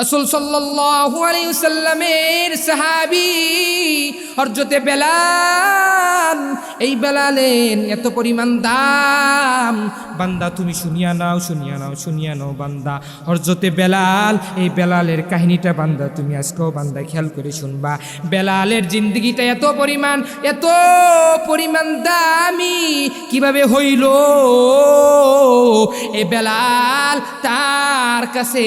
রসুল সাল্লাল্লাহু আলাইহি সাল্লামের সাহাবী হযরতে বেলাল, এই বেলালের এত পরিমাণ দাম। বান্দা, তুমি শুনিয়া নাও শুনিয়া নাও শুনিয়া নাও, বান্দা। হরজতে বেলাল, এই বেলালের কাহিনীটা বান্দা, তুমি আজকেও বান্দা খেয়াল করে শুনবা। বেলালের জিন্দগিটা এত পরিমাণ এত পরিমাণ দামি, কীভাবে হইল? এ বেলাল তার কাছে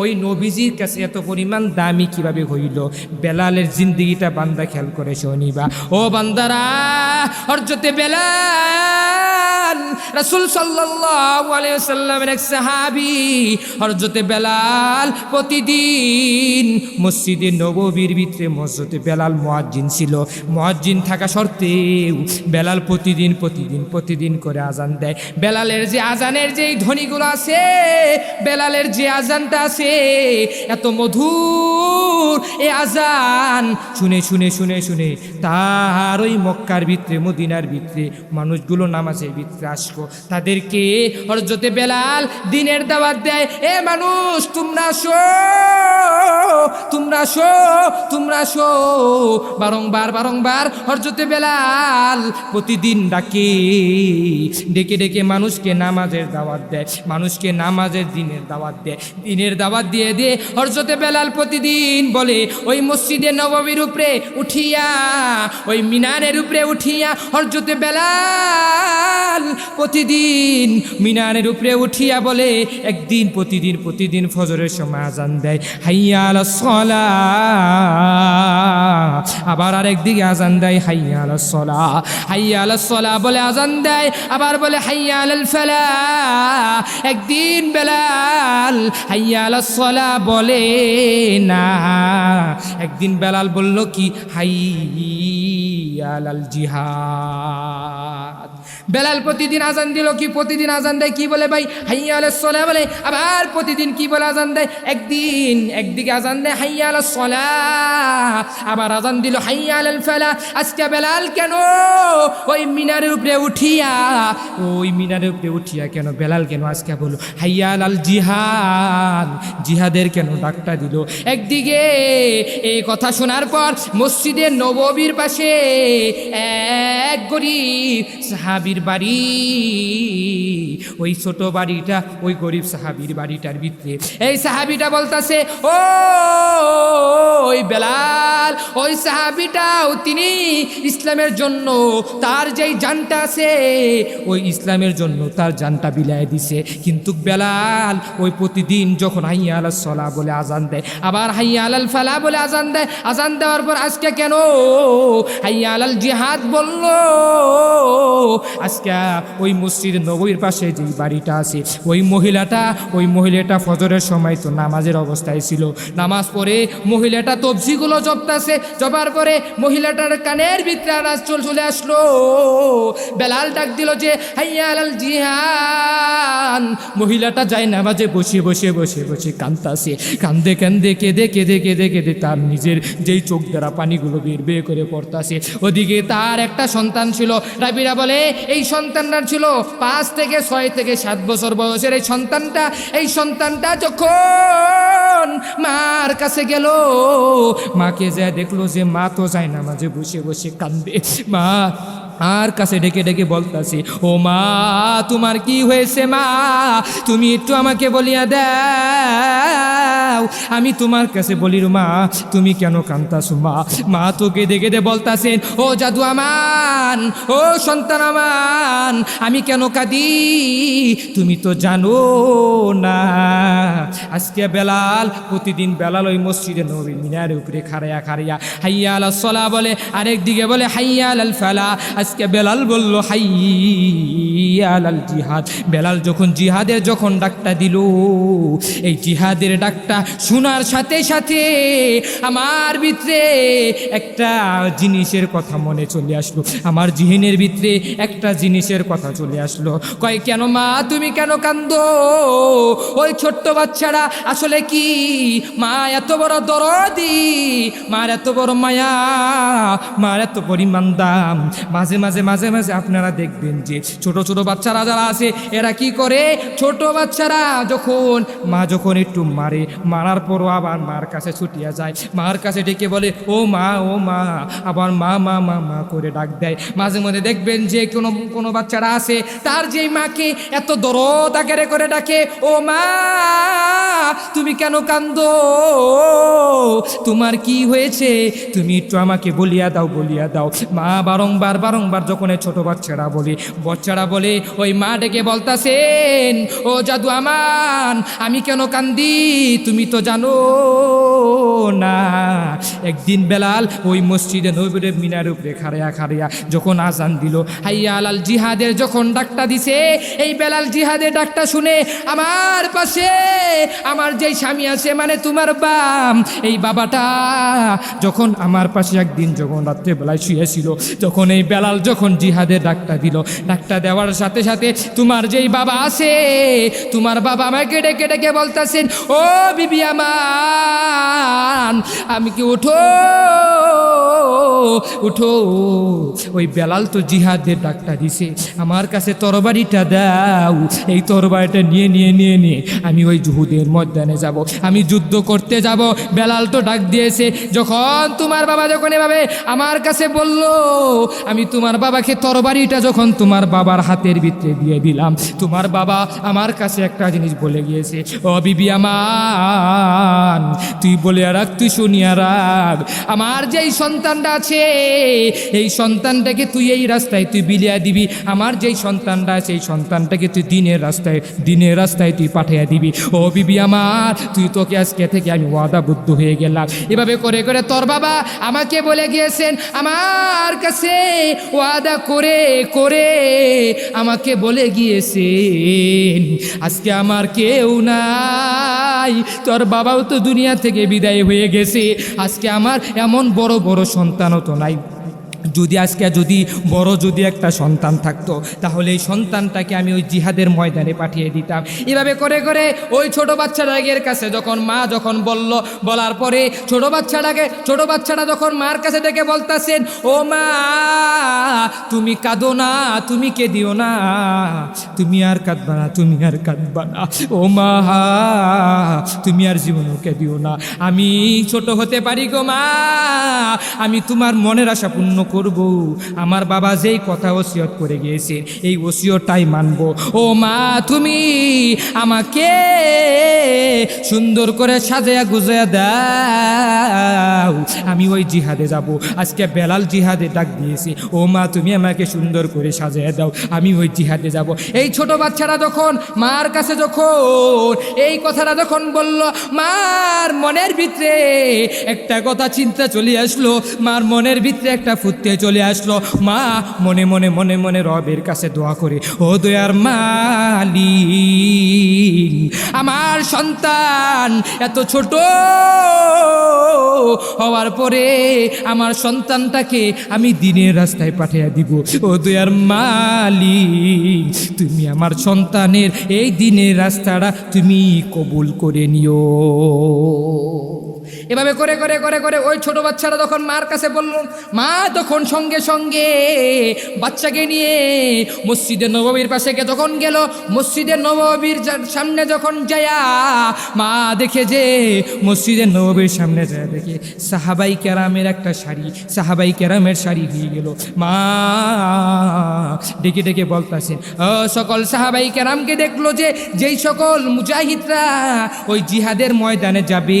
ওই নবীজির কাছে এত পরিমাণ দামি কীভাবে হইল? বেলালের জিন্দগিটা বান্দা খেয়াল করে শনিবা। ও বান্দারা হরজতে বেলাল, রাসূল সাল্লাল্লাহু আলাইহি সাল্লামের এক সাহাবী, হযরতে বেলাল প্রতিদিন মসজিদে নববীর ভিতরে মসজিদে বেলাল মুয়াজ্জিন ছিল। মুয়াজ্জিন থাকা সত্ত্বেও বেলাল প্রতিদিন প্রতিদিন প্রতিদিন করে আজান দেয়। বেলালের যে আজানের যে ধ্বনিগুলো আছে, বেলালের যে আজানটা আছে এত মধুর এ আজান। শুনে শুনে শুনে শুনে তার ওই মক্কার ভিতরে, মদিনার ভিতরে, মানুষগুলো নামাজের ভিতরে আসব তাদেরকে হরজতে বেলাল দিনের দাওয়াত দেয়, এ মানুষ, তোমরা শো তোমরা শো তোমরা শো বারংবার বারংবার হরজতে বেলাল প্রতিদিন ডাকে, ডেকে ডেকে মানুষকে নামাজের দাওয়াত দেয়, মানুষকে নামাজের দিনের দাওয়াত দেয়। দিনের দাওয়াত দিয়ে দিয়ে হরজতে বেলাল প্রতিদিন বলে, ওই মসজিদে নবমীর উপরে উঠিয়া, ওই মিনারের উপরে উঠিয়া হরজতে বেলাল প্রতিদিন মিনারের উপরে উঠিয়া বলে, একদিন প্রতিদিন প্রতিদিন ফজরের সময় আজান দেয়। হাইয়াল সলা আবার আরেকদিকে আজান দেয়, হাইয়াল সলা হাইয়াল সলা বলে আজান দেয়, আবার বলে, হাইয়াল ফেলা একদিন বেলাল হাইয়াল সলা বলে না একদিন বেলাল বলল কি হাই আলাল জিহাদ বেলাল প্রতিদিন আজান দিল, কি প্রতিদিন আজান দেয়, কি বলে ভাই? হাইয়া আল সলা বলে। আবার প্রতিদিন কি বলে আজান দেয়? একদিন, একদিকে আজান দেয়, হাইয়া আল সলা। আবার আজান দিল, হাইয়া আল ফেলা। আজকে বেলাল কেন ওই মিনারের উপরে উঠিয়া, ওই মিনারের উপরে উঠিয়া কেন? বেলাল কেন আজকে বলো হাইয়া আল জিহাদ। জিহাদের কেন ডাকটা দিল? একদিকে এই কথা শোনার পর মসজিদের নববীর পাশে এক গরিব সাহাবির বাড়ি। ওই ছোট বাড়িটা, ওই গরিব সাহাবির বাড়িটার ভিতরে। এই সাহাবিটা বলতাছে, ও, ওই বেলাল, ওই সাহাবিটাও তিনি ইসলামের জন্য তার যেই জানটা আছে, ওই ইসলামের জন্য তার জানটা বিলায় দিছে। কিন্তু বেলাল ওই প্রতিদিন যখন হাইয়া আলাল সলা বলে আজান দেয়, আবার হাইয়া আলাল ফালা বলে আজান দেয়, আজান দেওয়ার পর আজকে কেন হাইয়া আলাল জিহাদ বলল আজকে ওই মসজিদ নবীর পাশে যে বাড়িটা আছে, ওই মহিলাটা ওই মহিলাটা ফজরের সময় তো নামাজের অবস্থায় ছিল। নামাজ পড়ে মহিলাটা তবজিগুলো জপতাছে জবার পরে মহিলাটার কানের ভিতরে আনাজ চল চলে আসলো। বেলাল ডাক দিল যে, হাইয়া আলাল জিহান। মহিলাটা যায় নামাজে বসে বসে বসে বসে কান্দাছে। কান্দে কান্দে, কেঁদে কেঁদে কেঁদে কেঁদে তার নিজের যেই চোখ দ্বারা পানিগুলো বের বের করে পড়তাছে। ওদিকে তার একটা সন্তান ছিল, রাবিরা বলে এই সন্তানটার ছিল পাঁচ থেকে ছয় থেকে সাত বছর বয়সের এই সন্তানটা। এই সন্তানটা যখন মার কাছে গেল, মাকে যা দেখল যে মা তো যায় না, মাঝে বসে বসে কান্দে মা আর কাছে ডেকে ডেকে বলতাছি, ও মা, তোমার কি হয়েছে মা? তুমি একটু আমাকে বলিয়া দাও। আমি তোমার কাছে বলির মা, তুমি কেন কান্তাছো মা? মা তো দেখে দে বলতাছেন, ও জাদু আমান ও সন্তান আমান, আমি কেন কাঁদি? তুমি তো জানো না। আজকে বেলাল, প্রতিদিন বেলাল ওই মসজিদে নবী মিনারের উপরে খাড়াইয়া খাড়াইয়া হাইয়া আল সলা বলে, আরেক দিকে বলে হাইয়া আল ফালা আজকে বেলাল বলল হাইয়া আল জিহাদ। বেলাল যখন জিহাদের যখন ডাকটা দিল, এই জিহাদের ডাকটা শোনার সাথে সাথে আমার ভিতরে একটা জিনিসের কথা মনে চলে আসলো। আমার জিহিনের ভিতরে একটা জিনিসের কথা চলে আসলো। কয়, কেন মা, তুমি কেন কান্দো ওই ছোট্ট বাচ্চারা আসলে কি? মা, এত বড় দরদি, মার এত বড় মায়া, মার এত পরিমাণ দাম। মাঝে মাঝে মাঝে মাঝে মাঝে আপনারা দেখবেন যে ছোট ছোট বাচ্চারা যারা আছে, এরা কি করে? ছোট বাচ্চারা যখন, মা যখন একটু মারে, মারার পরও আবার মার কাছে ছুটিয়া যায়। মার কাছে ডেকে বলে, ও মা ও মা। আবার মা মা মা মা করে ডাক দেয়। মাঝে মধ্যে দেখবেন যে কোনো কোনো বাচ্চারা আছে, তার যেই মাকে এত দরদ আকারে করে ডাকে, ও মা, তুমি কেন কান্দো তোমার কি হয়েছে? তুমি একটু আমাকে বলিয়া দাও বলিয়া দাও। মা বারংবার বারংবার যখন এই ছোট বাচ্চারা বলে বাচ্চারা বলে, ওই মা ডেকে বলতাছেন, ও জাদু আমান, আমি কেন কান্দি? তুমি তো জানো না। একদিন বেলাল ওই মসজিদে নবীরে মিনার উপরে খাড়িয়া খাড়িয়া যখন আজান দিল হাইয়া আলাল জিহাদের যখন ডাকটা দিছে, এই বেলাল জিহাদের ডাকটা শুনে আমার পাশে, আমার যেই স্বামী আছে মানে তোমার বাম এই বাবাটা যখন আমার পাশে একদিন যখন রাত্রেবেলায় শুয়েছিল যখন এই বেলাল যখন জিহাদের ডাকটা দিল ডাকটা দেওয়ার সাথে সাথে তোমার যেই বাবা আছে, তোমার বাবা আমাকে ডেকে ডেকে বলতেছেন, ও বিবি আমার আমি কি উঠো উঠো। ওই বেলাল তো জিহাদের ডাকটা দিছে, আমার কাছে তরবারিটা দাও। এই তরবারিটা নিয়ে নিয়ে নিয়ে নিয়ে আমি ওই জুহুদের ময়দানে যাব, আমি যুদ্ধ করতে যাব। বেলাল তো ডাক দিয়েছে, যখন তোমার বাবা যখন এভাবে আমার কাছে বলল, আমি তোমার বাবাকে তরবারিটা যখন তোমার বাবার হাতের ভিতরে দিয়ে দিলাম, তোমার বাবা আমার কাছে একটা জিনিস বলে গিয়েছে, ও বিবি আমার তুই বলে রাখ, তুই শুনিয়া রাখ, আমার যেই সন্তানটা আছে, এই সন্তানটাকে তুই এই রাস্তায় তুই বিলিয়া দিবি, আমার যেই সন্তানটা আছে, এই সন্তানটাকে তুই দিনের রাস্তায় দিনের রাস্তায় তুই পাঠিয়ে দিবি, ও বিবি আমার তুই তোকে আজকে থেকে আমি ওয়াদাবদ্ধ হয়ে গেলাম। এভাবে করে করে তোর বাবা আমাকে বলে গিয়েছেন, আমার কাছে ওয়াদা করে করে আমাকে বলে গিয়েছেন, আজকে আমার কেউ নাই। তোর বাবাও তো দুনিয়া থেকে বিদায় হয়ে গেছে, আজকে আমার এমন বড় বড় সন্তানও তো নাই। যদি আজকে যদি বড় যদি একটা সন্তান থাকতো, তাহলে এই সন্তানটাকে আমি ওই জিহাদের ময়দানে পাঠিয়ে দিতাম। এভাবে করে করে ওই ছোট বাচ্চাটাকের কাছে যখন মা যখন বলল, বলার পরে ছোট বাচ্চাটাকে, ছোট বাচ্চাটা যখন মার কাছে ডেকে বলতাছেন, ও মা, তুমি কাঁদো না, তুমি কে দিও না, তুমি আর কাঁদবা না, তুমি আর কাঁদবা না। ও মা, তুমি আর জীবনও কে দিও না। আমি ছোট হতে পারি গো মা, আমি তোমার মনের আশা পূর্ণ করব। আমার বাবা যেই কথা ওসিয়ত করে গিয়েছে, এই ওসিয়তটাই মানব। ও মা, তুমি আমাকে সুন্দর করে সাজায়া গুজায়া দাও। আমি ওই জিহাদে যাব। আজকে বেলাল জিহাদে ডাক দিয়েছে। ও মা, তুমি আমাকে সুন্দর করে সাজায়া দাও। আমি ওই জিহাদে যাব। এই ছোট বাচ্চারা যখন, মার কাছে যখন, এই কথাটা যখন বলল, মার মনের ভিতরে একটা কথা চিন্তা চলে আসলো। মার মনের ভিতরে একটা ফুটতে চলে আসলো। মা, মনে মনে মনে মনে রবের কাছে দোয়া করে, ও দয়ার মালি আমার সন্তান এত ছোট হওয়ার পরে আমার সন্তানটাকে আমি দিনের রাস্তায় পাঠিয়ে দিব। ও দয়ার মালি তুমি আমার সন্তানের এই দিনের রাস্তাটা তুমি কবুল করে নিও। এভাবে করে করে করে করে ওই ছোট বাচ্চারা যখন মার কাছে বলল, মা, তখন সঙ্গে সঙ্গে বাচ্চাকে নিয়ে মসজিদে নববীর পাশে গে যখন গেল। মসজিদে নববীর যা- সামনে যখন যায়া, মা দেখে যে মসজিদে নববীর সামনে যায় দেখে সাহাবাই ক্যারামের একটা শাড়ি, সাহাবাই ক্যারামের শাড়ি হয়ে গেল। মা ডেকে ডেকে বলতেছেন ও সকল সাহাবাই ক্যারামকে দেখল যে, যেই সকল মুজাহিদরা ওই জিহাদের ময়দানে যাবে।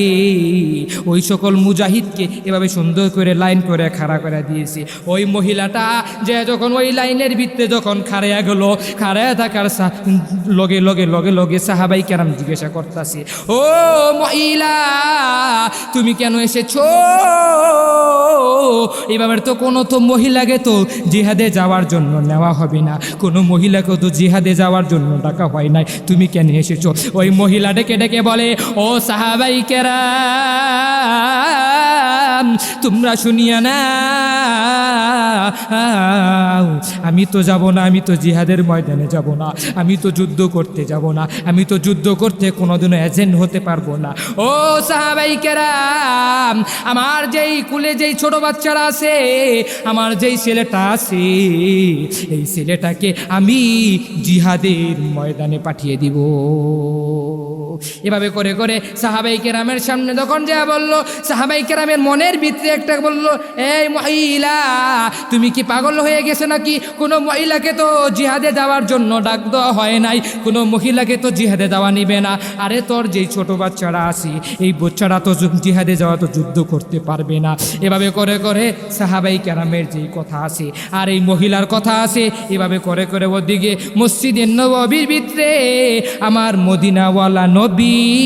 ওই সকল মুজাহিদকে এভাবে সুন্দর করে লাইন করে খাড়া করে দিয়েছে। ওই মহিলাটা যে যখন ওই লাইনের ভিতরে যখন খাড়াইয়া গেল, খাড়াইয়া থাকার লগে লগে লগে লগে সাহাবাই কেরাম জিজ্ঞাসা করতেছে, ও মহিলা, তুমি কেন এসেছ? এভাবে তো কোনো তো মহিলাকে তো জিহাদে যাওয়ার জন্য নেওয়া হবে না। কোনো মহিলাকে তো জিহাদে যাওয়ার জন্য ডাকা হয় নাই। তুমি কেন এসেছ? ওই মহিলা ডেকে ডেকে বলে, ও সাহাবাই কেরাম তোমরা শুনিয়া না আমি তো যাব না, আমি তো জিহাদের ময়দানে যাব না, আমি তো যুদ্ধ করতে যাব না, আমি তো যুদ্ধ করতে কোনোদিনও এজেন্ট হতে পারব না। ও সাহাবাই কেরাম, আমার যেই কুলে যেই ছোট বাচ্চারা আছে, আমার যেই ছেলেটা আছে, এই ছেলেটাকে আমি জিহাদের ময়দানে পাঠিয়ে দিব। এভাবে করে করে সাহাবাই কেরামের সামনে যখন যা বলল, সাহাবাই কেরামের মনের ভিতরে একটা বলল, এই মহিলা, তুমি কি পাগল হয়ে গেছে নাকি? কোনো মহিলাকে তো জিহাদে যাওয়ার জন্য ডাক দেওয়া হয় নাই। কোনো মহিলাকে তো জিহাদে দেওয়া নিবে না। আরে তোর যেই ছোট বাচ্চারা আছে, এই বাচ্চারা তো জিহাদে যাওয়া তো যুদ্ধ করতে পারবে না। এভাবে করে করে সাহাবাই কেরামের যেই কথা আছে, আর এই মহিলার কথা আছে, এভাবে করে করে ওদিকে মসজিদের নবীর ভিতরে আমার মদিনাওয়ালা নবী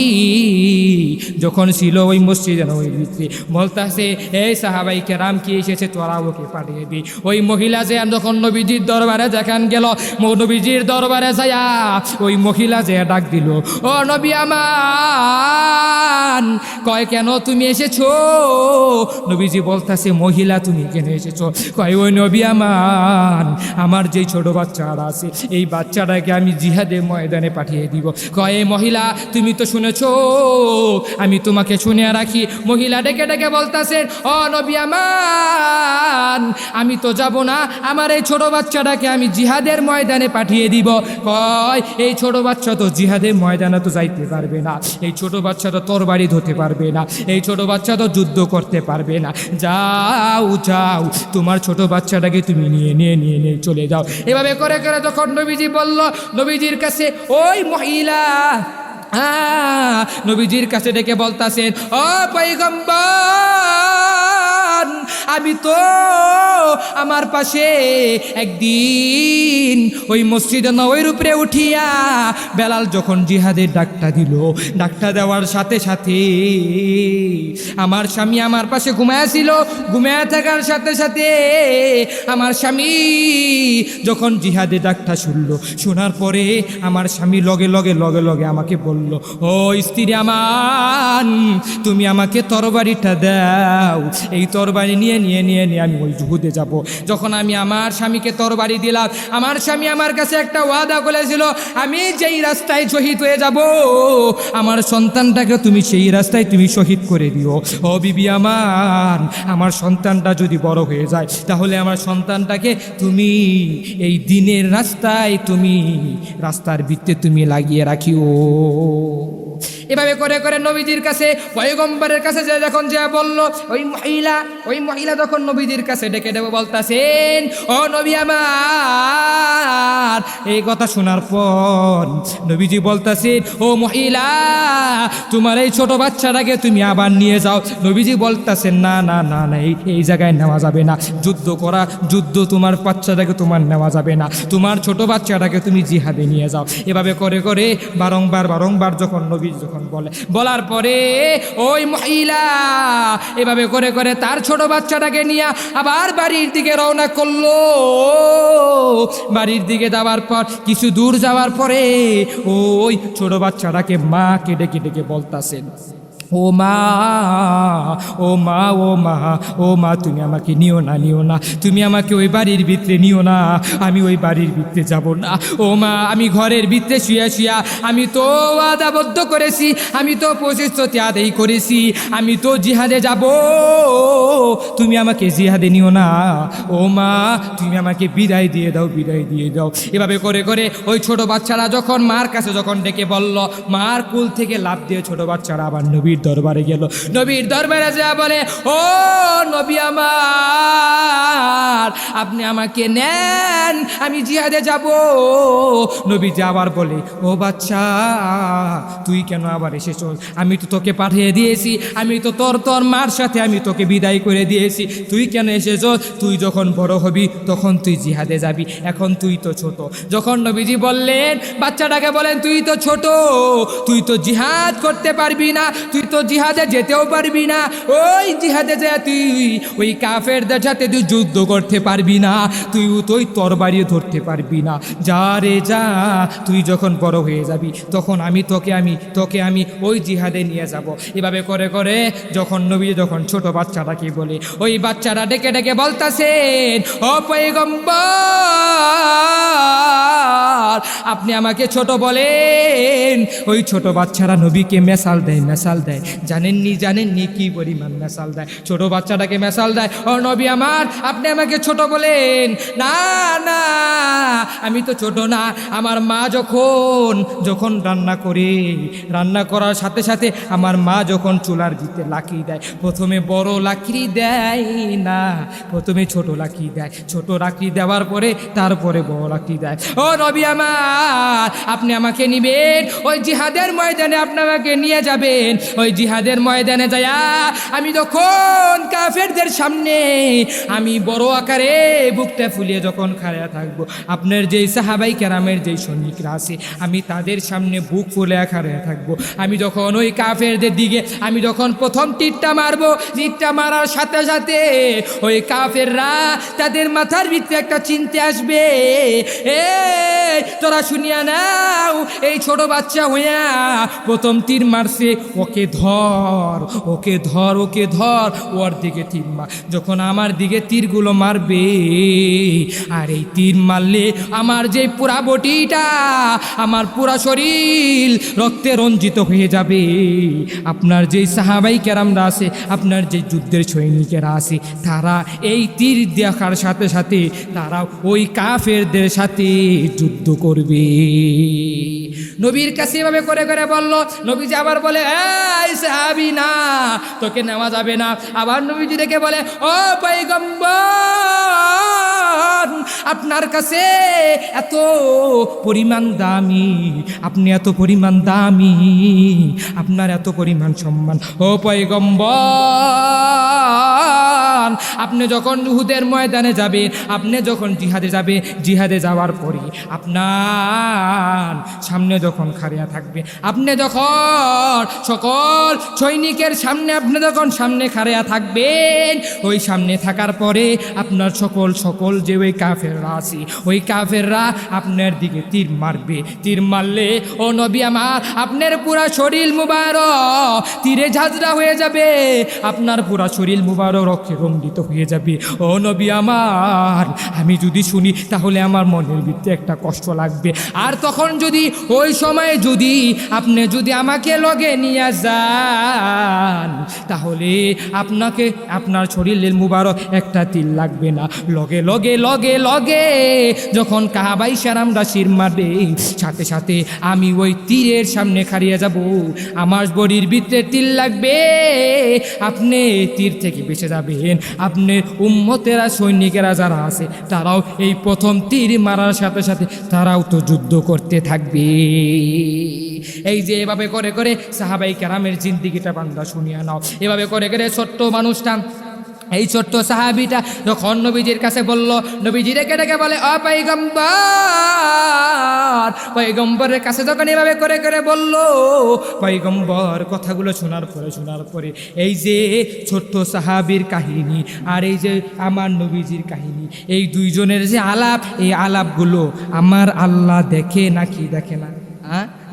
যখন ছিল ওই মসজিদের ভিতরে। বলতাছে, এই সাহাবাই কেরাম, কি এসেছে? তোরা ওকে পাঠিয়ে দি। ওই মহিলা যে যখন নবীজির দরবারে দেখান গেল নবীজির দরবারে যায়া ওই মহিলা যে ডাক দিল, ও নবী আমার কয় কেন তুমি এসেছ? নবীজি বলতাছে, মহিলা, তুমি কেন এসেছ? কয়, ওই নবী আমার আমার যে ছোট বাচ্চারা আছে, এই বাচ্চাটাকে আমি জিহাদে ময়দানে পাঠিয়ে দিব। কয়, "এই মহিলা তুমি তো শুনেছ? আমি তোমাকে শুনে রাখি। মহিলা ডেকে ডেকে বলতাছেন, ও নবী আমার আমি তো যাব না। আমার এই ছোট বাচ্চাটাকে আমি জিহাদের ময়দানে পাঠিয়ে দিব। কয়, এই ছোট বাচ্চা তো জিহাদের ময়দানে তো যাইতে পারবে না। এই ছোট বাচ্চা তো তরবারি ধরতে পারবে না। এই ছোট বাচ্চা তো যুদ্ধ করতে পারবে না। যাও যাও, তোমার ছোট বাচ্চাটাকে তুমি নিয়ে নিয়ে নিয়ে নিয়ে চলে যাও। এভাবে করে করে যখন নবীজি বলল, নবীজির কাছে ওই মহিলা নবীজির কাছে ডেকে বলতাছেন ও পৈগম্বর আমি তো আমার পাশে একদিন ওই মসজিদে নবীর উপরে উঠিয়া বেলাল যখন জিহাদের ডাকটা দিল, ডাকটা দেওয়ার সাথে সাথে আমার স্বামী আমার পাশে ঘুমায়াছিল ঘুমায়া থাকার সাথে সাথে আমার স্বামী যখন জিহাদে ডাকটা শুনলো, শোনার পরে আমার স্বামী লগে লগে লগে লগে আমাকে বলল, ও স্ত্রী আমার তুমি আমাকে তরবারিটা দাও, এই তরবারি নিয়ে নিয়ে নিয়ে নিয়ে আমি ওই জুহুদে যাব। যখন আমি আমার স্বামীকে তরবারি দিলাম, আমার স্বামী আমার কাছে একটা ওয়াদা করেছিল, আমি যেই রাস্তায় শহীদ হয়ে যাব, আমার সন্তানটাকে তুমি সেই রাস্তায় তুমি শহীদ করে দিও। ও বিবি আমার আমার সন্তানটা যদি বড় হয়ে যায়, তাহলে আমার সন্তানটাকে তুমি এই দিনের রাস্তায় তুমি রাস্তার ভিত্তে তুমি লাগিয়ে রাখিও। এভাবে করে করে নবীজির কাছে, পয়গম্বরের কাছে যে যখন যে বলল, ওই মহিলা ওই মহিলা যখন নবীজির কাছে ডেকে দেবো বলতাছেন, ও নবী আমার। এই কথা শোনার পর নবীজি বলতাছেন, ও মহিলা, তোমার এই ছোট বাচ্চাটাকে তুমি আবার নিয়ে যাও। নবীজি বলতাছেন, না না না না, এই এই জায়গায় নেওয়া যাবে না। যুদ্ধ করা, যুদ্ধ তোমার বাচ্চাটাকে তোমার নেওয়া যাবে না। তোমার ছোট বাচ্চাটাকে তুমি জিহাদে নিয়ে যাও। এভাবে করে করে বারংবার বারংবার যখন নবী যখন বলে, বলার পরে ওই মহিলা এভাবে করে করে তার ছোট বাচ্চাটাকে নিয়ে আবার বাড়ির দিকে রওনা করল। বাড়ির দিকে যাওয়ার পর, কিছু দূর যাওয়ার পরে ওই ছোট বাচ্চাটাকে মা কেটে কেটে ডেকে বলতাছেন ও মা ও মা ও মা ও মা তুমি আমাকে নিও না নিও না। তুমি আমাকে ওই বাড়ির ভিতরে নিও না, আমি ওই বাড়ির ভিতরে যাব না। ও মা আমি ঘরের ভিতরে শুয়া শুয়া, আমি তো আদাবদ্ধ করেছি, আমি তো প্রতিশ্রুতি আদায় করেছি, আমি তো জিহাদে যাব। তুমি আমাকে জিহাদে নিও না। ও মা তুমি আমাকে বিদায় দিয়ে দাও, বিদায় দিয়ে দাও। এভাবে করে করে ওই ছোট বাচ্চারা যখন মার কাছে যখন ডেকে বলল, মার কুল থেকে লাভ দিয়ে ছোট বাচ্চারা আবার নবীর দরবারে গেল। নবীর দরবারে যা বলে, ও নবী আমার, আপনি আমাকে নেন, আমি জিহাদে যাব। নবী যে আবার বলে, ও বাচ্চা, তুই কেন আবার এসেছ? আমি তো তোকে পাঠিয়ে দিয়েছি, আমি তো তোর তোর মার সাথে আমি তোকে বিদায় করে দিয়েছি। তুই কেন এসেছ? তুই যখন বড় হবি, তখন তুই জিহাদে যাবি। এখন তুই তো ছোট। যখন নবীজি বললেন, বাচ্চাটাকে বলেন, তুই তো ছোট, তুই তো জিহাদ করতে পারবি না, তুই তো জিহাদে যেতেও পারবি না। ওই জিহাদে যা তুই, ওই কাফেরদের সাথে তুই যুদ্ধ করতে পারবি না। তুই তুই তরবারি ধরতে পারবি না। যা রে যা, তুই যখন বড় হয়ে যাবি, তখন আমি তোকে আমি তোকে, আমি ওই জিহাদে নিয়ে যাব। এভাবে করে করে যখন নবী, যখন ছোট বাচ্চাটাকে বলে, ওই বাচ্চারা ডেকে ডেকে বলতাছেন, ও পৈগম্বর আপনি আমাকে ছোট বলেন। ওই ছোট বাচ্চারা নবীকে মেশাল দেয় মেশাল দেয়। জানেননি জানেননি কি পরিমাণ মেশাল দেয়। ছোট বাচ্চাটাকে মেশাল দেয়। ও নবী আমার, আপনি আমাকে ছোট বলেন। না না, আমি তো ছোট না। আমার মা যখন যখন রান্না করে, রান্না করার সাথে সাথে আমার মা যখন চুলার দিতে লাকি দেয়, প্রথমে বড় লাকড়ি দেয় না, প্রথমে ছোট লাকড়ি দেয়। ছোট লাকড়ি দেওয়ার পরে, তারপরে বড় লাকড়ি দেয়। ও নবী আমার, আপনি আমাকে নিবেন, ওই জিহাদের ময়দানে আপনি আমাকে নিয়ে যাবেন। ওই জিহাদের ময়দানে যায়া আমি যখন কাফেরদের সামনে আমি বড় আকারে বুকটা ফুলিয়ে যখন খাড়া থাকব, আপনার যেই সাহাবাই কেরামের যেই সৈনিকরা আছে, আমি তাদের সামনে বুক ফুলে খাড়া থাকব। আমি যখন ওই কাফেরদের দিকে, আমি যখন প্রথম তীরটা মারবো তীরটা মারার সাথে সাথে ওই কাফেররা তাদের মাথার ভিতরে একটা চিনতে আসবে, এ, তোরা শুনিয়া নাও, এই ছোট বাচ্চা হইয়া প্রথম তীর মারছে, ওকে ধর, ওকে ধর ওকে ধর, ওর দিকে তীর মার। যখন আমার দিকে তীরগুলো মারবে, আর এই তীর মারলে আমার যে পুরা বটিটা আমার পুরা শরীর রক্তে রঞ্জিত হয়ে যাবে। আপনার যেই সাহাবাই কেরামরা আছে, আপনার যে যুদ্ধের সৈনিকেরা আছে, তারা এই তীর দেখার সাথে সাথে তারা ওই কাফেরদের সাথে যুদ্ধ করবে। নবীর কাছে এভাবে করে করে বলল, নবীজি আবার বলে সাহাবি না, তোকে নেওয়া যাবে না। আবার নবীজি দেখে বলে, ও পৈগম্বর আপনার কাছে এত পরিমাণ দামি, আপনি এত পরিমাণ দামি, আপনার এত পরিমাণ সম্মান। ও পৈগম্বর আপনি যখন উহুদের ময়দানে যাবে, আপনি যখন জিহাদে যাবে, জিহাদে যাওয়ার পরে আপনার সামনে যখন খাড়িয়া থাকবে, আপনি যখন সকল সৈনিকের সামনে, আপনি যখন সামনে খাড়িয়া থাকবেন, ওই সামনে থাকার পরে আপনার সকল সকল যে ওই কাফেররা আছে, ওই কাফেররা আপনার দিকে তীর মারবে। তীর মারলে, ও নবী আমার, আপনার পুরা শরীর মুবারক, তীরে ঝাঁঝরা হয়ে যাবে, আপনার পুরা শরীর মুবারক রক্ষে রঙ্গিত হয়ে যাবে। ও নবী আমার, আমি যদি শুনি, তাহলে আমার মনের ভিতরে একটা কষ্ট লাগবে। আর তখন যদি ওই সময় যদি আপনি যদি আমাকে লগে নিয়ে যান, তাহলে আপনাকে, আপনার শরীরের মুবারক একটা তিল লাগবে না। লগে লগে লগে লগে যখন কাহাবাই সারামরা শির মারবে, সাথে সাথে আমি ওই তীরের সামনে খাড়িয়ে যাব। আমার বডির ভিতরে তিল লাগবে। আপনি তীর থেকে বেঁচে যাবেন। আপনি উম্মতেরা, সৈনিকেরা যারা আছে, তারাও এই প্রথম তীর মারার সাথে সাথে তারাও তো যুদ্ধ করতে থাকবে। এই যে এভাবে করে করে সাহাবাই ক্যারামের জিন্দিগিটা বান্দা শুনিয়া নাও। এভাবে করে করে ছোট্ট মানুষটা এই ছোট্ট সাহাবিটা যখন নবীজির কাছে বলল, নবীজি রেখে ডেকে বলে অপাইগম্বর পৈগম্বরের কাছে যখন এভাবে করে করে বলল পৈগম্বর কথাগুলো শোনার পরে শোনার পরে, এই যে ছোট্ট সাহাবির কাহিনী আর এই যে আমার নবীজির কাহিনী, এই দুইজনের যে আলাপ, এই আলাপগুলো আমার আল্লাহ দেখে নাকি দেখে না?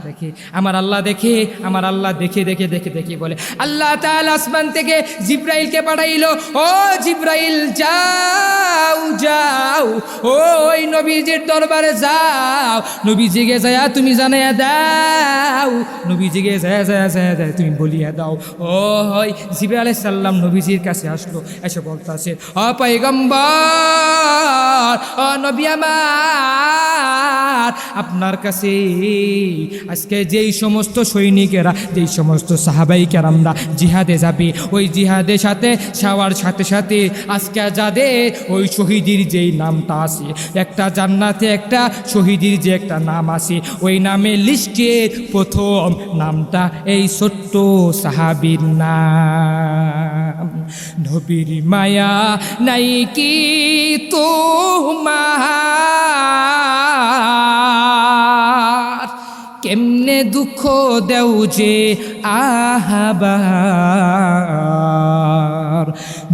দেখে। আমার আল্লাহ দেখে, আমার আল্লাহ দেখে দেখে দেখে দেখে বলে, আল্লাহ তাল আসমান থেকে জিব্রাইলকে পাঠাইল। ও জিব্রাইল, যাও যাও। ওই নবীজির দরবারে যাও। নবীজিকে যায় তুমি জানাইয়া দাও। নবীজিকে যায়া যায়া যায়া দেয় তুমি বলিয়া দাও। ও হয়, জিব্রাইল আলাইহিস সাল্লাম নবীজির কাছে আসলো, এসে বলতাছে, ও পয়গম্বর, ও নবী আমার, আপনার কাছে আজকে যেই সমস্ত সৈনিকেরা, যেই সমস্ত সাহাবাই কেরামরা জিহাদে যাবে, ওই জিহাদের সাথে সাওয়ার সাথে সাথে আজকে যাদের ওই শহীদের যেই নামটা আছে, একটা জান্নাতে, একটা শহীদের যে একটা নাম আছে, ওই নামে লিস্টের প্রথম নামটা এই ছোট্ট সাহাবির নাম। নবীর মায়া নাই কি তোমার? কেমনে দুঃখ দেও যে আহাবার?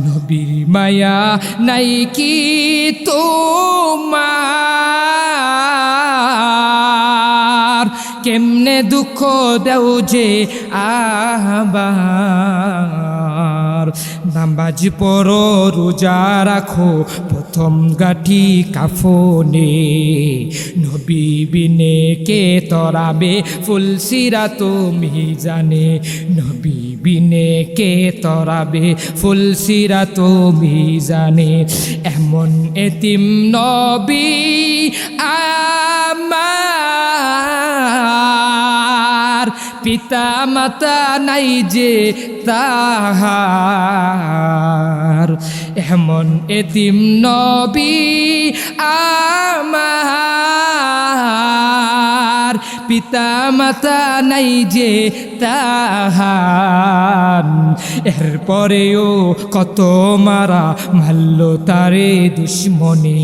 নবীর মায়া নাই কি তোমার? কেমনে দুঃখ দেও যে আহাবার? নামাজ পড়ো, রোজা রাখো, প্রথম গাঠি কাফনে। নবী বিনে কে তরাবে ফুলসিরা তুমি জানে নবী বিনে কে তরাবে ফুলসিরা তুমি জানে এমন এতিম নবী আমার পিতা মাতা নাই যে তাহার। এমন এতিম নবী আমার পিতা মাতা নাই যে তাহার এরপরেও কত মারা মাল্ল তারে দুশ্মনে।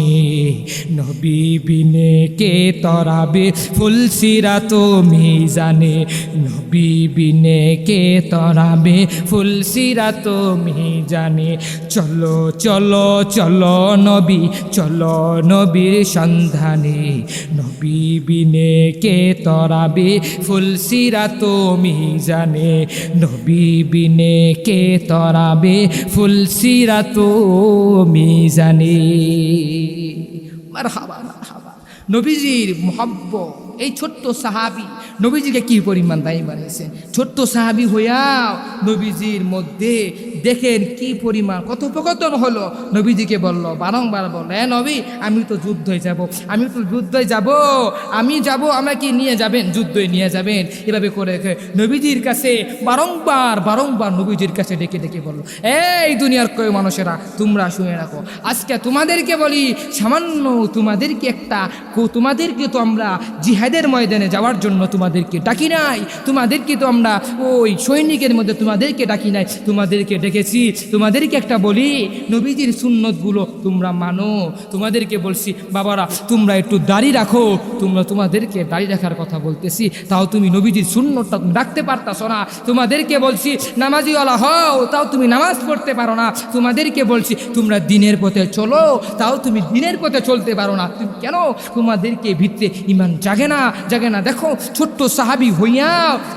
নবী বিনে কে তরাবে ফুলসিরা তুমি জানে নবী বিনে কে তরাবে ফুলসিরা তুমি জানে চলো চলো চলো নবী, চলো নবীর সন্ধানে। নবী বিনে কে তরাবে ফুলসিরা তুমি জানে। নবী বিনে কে তরাবে ফুলসিরা তুমি জানে। মারহাবা মারহাবা। নবীজির মহাব্ব এই ছোট্ট সাহাবি, নবীজিকে কি পরিমাণ দায়ী বানিয়েছে? ছোট্ট সাহাবি হইয়াও নবীজির মধ্যে দেখেন কি পরিমাণ কথোপকথন হলো। নবীজিকে বলল, বারংবার বলল হ্যাঁ নবী, আমি তো যুদ্ধে যাব, আমি তো যুদ্ধে যাব, আমি যাব আমাকে নিয়ে যাবেন? যুদ্ধে নিয়ে যাবেন। এভাবে করে নবীজির কাছে বারংবার বারংবার নবীজির কাছে ডেকে ডেকে বলল, এই দুনিয়ার কই মানুষেরা, তোমরা শুনে রাখো। আজকে তোমাদেরকে বলি, সামান্য তোমাদেরকে একটা তোমাদেরকে তো আমরা জিহাদের ময়দানে যাওয়ার জন্য তোমাদেরকে ডাকি নাই। তোমাদেরকে তো আমরা ওই সৈনিকের মধ্যে তোমাদেরকে ডাকি নাই। তোমাদেরকে ডেকেছি তোমাদেরকে একটা বলি, নবীজির সুন্নতগুলো তোমরা মানো। তোমাদেরকে বলছি, বাবারা, তোমরা একটু দাড়ি রাখো। তোমরা তোমাদেরকে দাড়ি রাখার কথা বলতেছি। তাও তুমি নবীজির সুন্নতটা রাখতে পারতাছো না। তোমাদেরকে বলছি, নামাজিওয়ালা হও, তাও তুমি নামাজ পড়তে পারো না। তোমাদেরকে বলছি, তোমরা দিনের পথে চলো, তাও তুমি দিনের পথে চলতে পারো না। তুমি কেন? তোমাদেরকে ভিতরে ইমান জাগে না জাগে না। দেখো, ছোট্ট সাহাবি হইয়া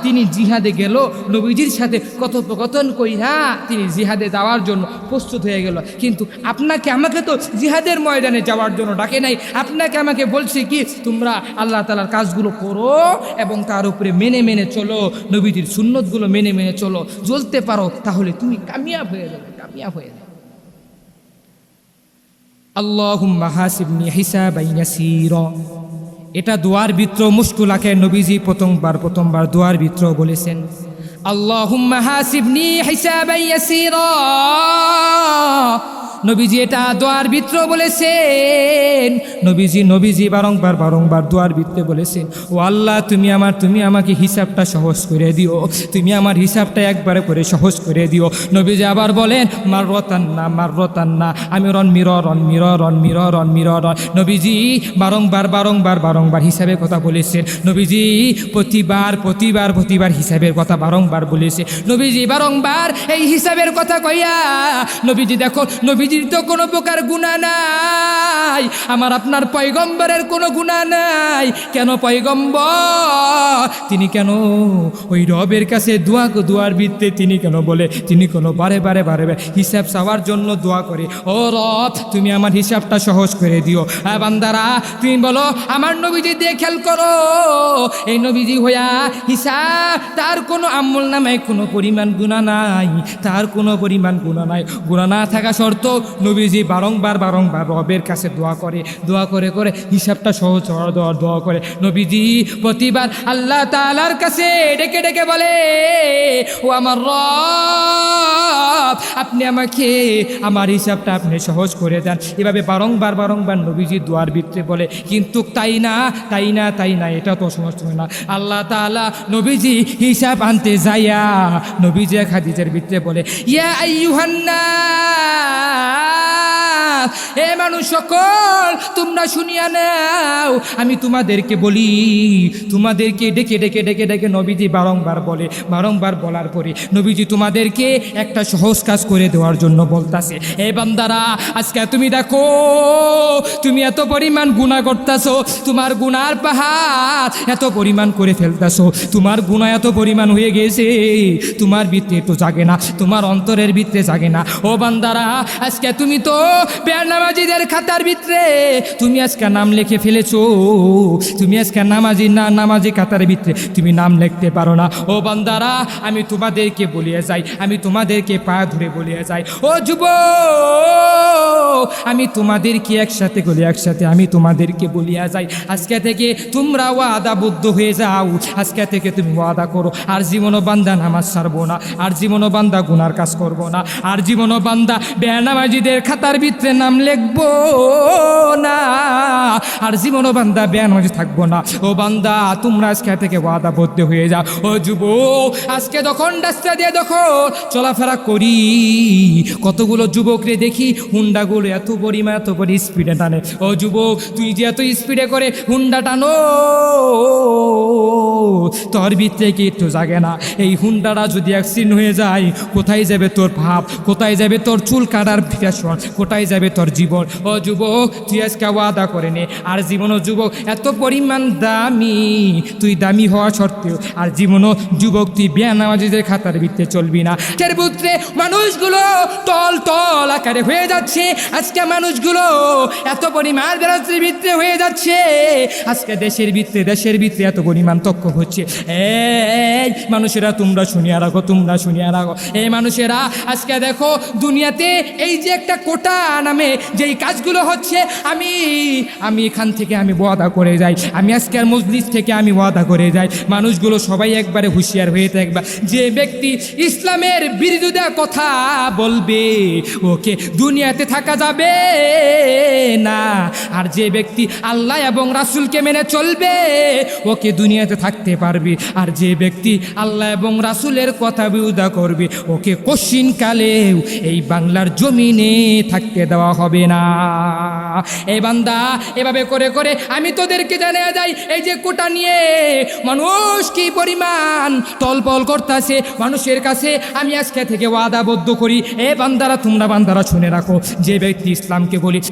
তিনি জিহাদে গেল, নবীজির সাথে কথোপকথন কইরা তিনি জিহাদে যাওয়ার জন্য প্রস্তুত হয়ে গেল। কিন্তু আপনাকে, আমাকে তো জিহাদের ময়দানে যাওয়ার জন্য ডাকে নাই। আপনাকে আমাকে বলছে কি, তোমরা আল্লাহ তালার কাজগুলো করো এবং তার উপরে মেনে মেনে চলো। নবীজির সুন্নতগুলো মেনে মেনে চলো। চলতে পারো, তাহলে তুমি কামিয়াব হয়ে যাবে, কামিয়াব হয়ে যাবে। এটা দোয়ার ভিতর মুশকুলাকে নবীজি প্রথমবার প্রথমবার দোয়ার ভিতর বলেছেন। আল্লাহুম্মা হাসিবনি হিসাবাই ইয়াসীরা নবীজি এটা দোয়ার ভিতর বলেছেন। নবীজি নবীজি বারংবার বারংবার দোয়ার ভিতরে বলেছেন, ও আল্লাহ, তুমি আমার, তুমি আমাকে হিসাবটা সহজ করে দিও। তুমি আমার হিসাবটা একবারে করে সহজ করে দিও। নবীজি আবার বলেন মার রতান্না মার রতান্না আমি রন মির রন মির রন মির রন মির রন নবীজি বারংবার বারংবার বারংবার হিসাবের কথা বলেছেন। নবীজি প্রতিবার প্রতিবার প্রতিবার হিসাবের কথা বারংবার বলেছে। নবীজি বারংবার এই হিসাবের কথা কইয়া, নবীজি দেখো নবীজির তো কোনো প্রকার গুণা নাই। আমার আপনার পয়গম্বরের কোনো গুণা নাই। কেন পয়গম্বর? তিনি কেন ওই রবের কাছে দোয়া, দোয়ার ভিত্তে তিনি কেন বলে, তিনি কোনো বারে বারে বারে হিসাব চাওয়ার জন্য দোয়া করে? ও রব, তুমি আমার হিসাবটা সহজ করে দিও। হ্যাঁ বান্দারা, তুমি বলো, আমার নবীজি দিয়ে খেয়াল করো। এই নবীজি হইয়া হিসাব, তার কোনো আমল নামে কোনো পরিমাণ গুণা নাই। তার কোনো পরিমাণ গুণা নাই। গুণা না থাকা শর্ত নবীজি বারংবার বারংবার রবের কাছে দোয়া করে দোয়া করে করে হিসাবটা সহজ হওয়ার দোয়া করে। নবীজি প্রতিবার আল্লাহ তালার কাছে ডেকে ডেকে বলে, ও আমার রব আপনি আমাকে আমার হিসাবটা আপনি সহজ করে দেন। এভাবে বারংবার বারংবার নবীজি দোয়ার ভিতরে বলে, কিন্তু তাই না তাই না তাই না, এটা তো সমস্ত না। আল্লাহ তালা নবীজি হিসাব আনতে যাইয়া নবীজি খাদিজের বৃত্তে বলে, ইয়া আইয়ুহান্নাস এ মানুষ সকল, তোমরা শুনিয়া নাও। আমি তোমাদেরকে বলি, তোমাদেরকে ডেকে ডেকে ডেকে ডেকে নবীজি বারংবার বলে, বারংবার বলার পরে নবীজি তোমাদেরকে একটা সহজ কাজ করে দেওয়ার জন্য বলতাছে। এ বান্দারা, আজকে তুমি দেখো, তুমি এত পরিমাণ গুণা করতেছো, তোমার গুনার পাহাড় এত পরিমাণ করে ফেলতেছো, তোমার গুণা এত পরিমাণ হয়ে গেছে, তোমার ভিতরে তো জাগে না, তোমার অন্তরের ভিতরে জাগে না। ও বান্দারা, আজকে তুমি তো বেনামাজিদের খাতার ভিতরে। তুমি আজকে নাম লিখে ফেলেছো। তুমি আজকে নামাজি না, নামাজি খাতার ভিতরে। তুমি নাম লিখতে পারো না। ও বান্দারা, আমি তোমাদেরকে বলিয়ে যাই। আমি তোমাদেরকে পা ধরে বলিয়ে যাই। ও যুব আমি তোমাদেরকে একসাথে বলি একসাথে আমি তোমাদেরকে বলিয়া যাই। আজকে থেকে তোমরা ওয়াদাবদ্ধ হয়ে যাও। আজকে থেকে তুমি ওয়াদা করো। আর জীবনও বান্দা নামাজ ছাড়বো না। আর জীবনও বান্দা গুনার কাজ করব না। আর জীবনও বান্দা বেনামাজিদের খাতার ভিতরে নাম লিখব না। আর জীবনও বান্দা বেনামাজি থাকব না। ও বান্দা, তোমরা আজকে থেকে ওয়াদাবদ্ধ হয়ে যাও। ও যুব, আজকে যখন রাস্তা দিয়ে দেখো চলাফেরা করি, কতগুলো যুবকরে দেখি, হুন্ডাগুলো এত পরিমাণ, এত পরি স্পিডে টানে। ও যুবক, তুই যে এত স্পিডে করে হুন্ডা টানো, তোর ভিতরে কি একটু জাগে না? এই হুন্ডাটা যদি অ্যাক্সিডেন্ট হয়ে যায়, কোথায় যাবে তোর ভাব? কোথায় যাবে তোর চুল কাটার ফ্যাশন কোথায় যাবে তোর জীবন? ও যুবক, তুই আজকে ওয়াদা করে নে। আর জীবনও যুবক, এত পরিমাণ দামি, তুই দামি হওয়া সত্ত্বেও, আর জীবনও যুবক, তুই বেনামাজিদের খাতার ভিত্তে চলবি না। পুত্রে মানুষগুলো তল তল আকারে হয়ে যাচ্ছে আজকে মানুষগুলো এত পরিমাণ বেরোজগারির ভিত্তে হয়ে যাচ্ছে। আজকে দেশের ভিত্তে দেশের ভিত্তে এত পরিমাণ তক্ক হচ্ছে। এই মানুষেরা, তোমরা শুনিয়া রাখো, তোমরা শুনিয়া রাখো। এই মানুষেরা, আজকে দেখো, দুনিয়াতে এই যে একটা কোটা নামে যেই কাজগুলো হচ্ছে, আমি আমি এখান থেকে আমি ওয়াদা করে যাই। আমি আজকের মজলিস থেকে আমি ওয়াদা করে যাই। মানুষগুলো সবাই একবারে হুঁশিয়ার হয়ে থাকবা। যে ব্যক্তি ইসলামের বিরোধিতা কথা বলবে, ওকে দুনিয়াতে থাকা যাবে না। আর যে ব্যক্তি আল্লাহ এবং রাসূলকে মেনে চলবে, ওকে দুনিয়াতে থাকতে পারবে। আর যে ব্যক্তি আল্লাহ এবং রাসূলের কথা বিরোধিতা করবে, ওকে কশিন কালেও এই বাংলার জমিনে থাকতে দেওয়া হবে না। এই বান্দা, এভাবে করে করে আমি তোদেরকে জানিয়ে যাই, এই যে কোটা নিয়ে মানুষ কি পরিমাণ তলপল করতেছে, মানুষের কাছে আমি আজকে থেকে ওয়াদাবদ্ধ করি। এ বান্দারা, তোমরা বান্দারা শুনে রাখো, যে ব্যক্তি ইসলামকে বলি